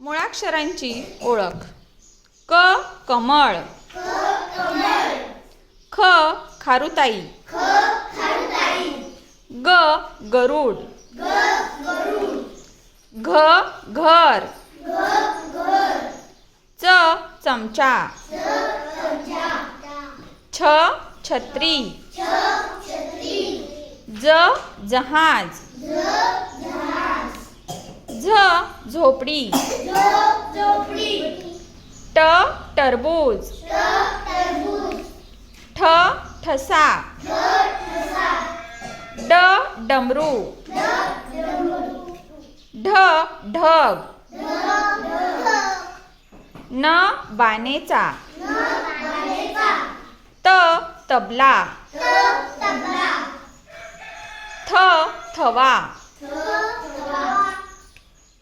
मुळाक्षरांची ओळख. क कमळ. ख खारुताई. ग गरुड. घ घर. च चमचा. छ छत्री. ज जहाज. झ झोपडी. ट टरबूज. ठ ठसा. ड डमरू. ढ ढग. न बानेचा. त तबला. थ थवा.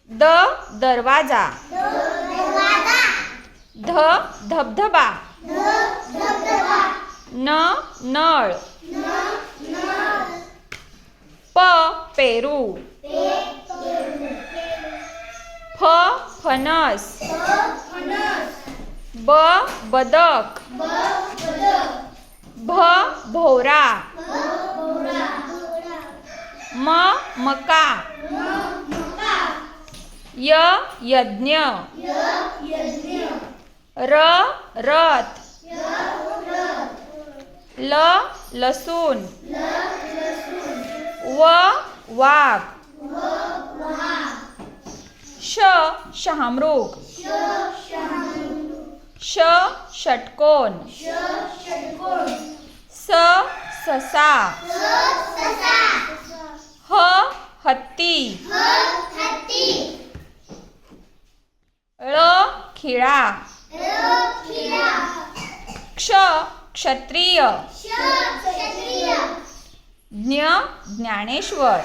द दरवाजा. ध धबधबा. न नळ. प पेरू. फ फणस. ब बदक. भ भोवरा. म मका. य यज्ञ। र रथ। ल लसूण व वाघ। श शहामृग श षटकोन। स ससा। खिळा क्ष क्षत्रिय. ज्ञ ज्ञानेश्वर.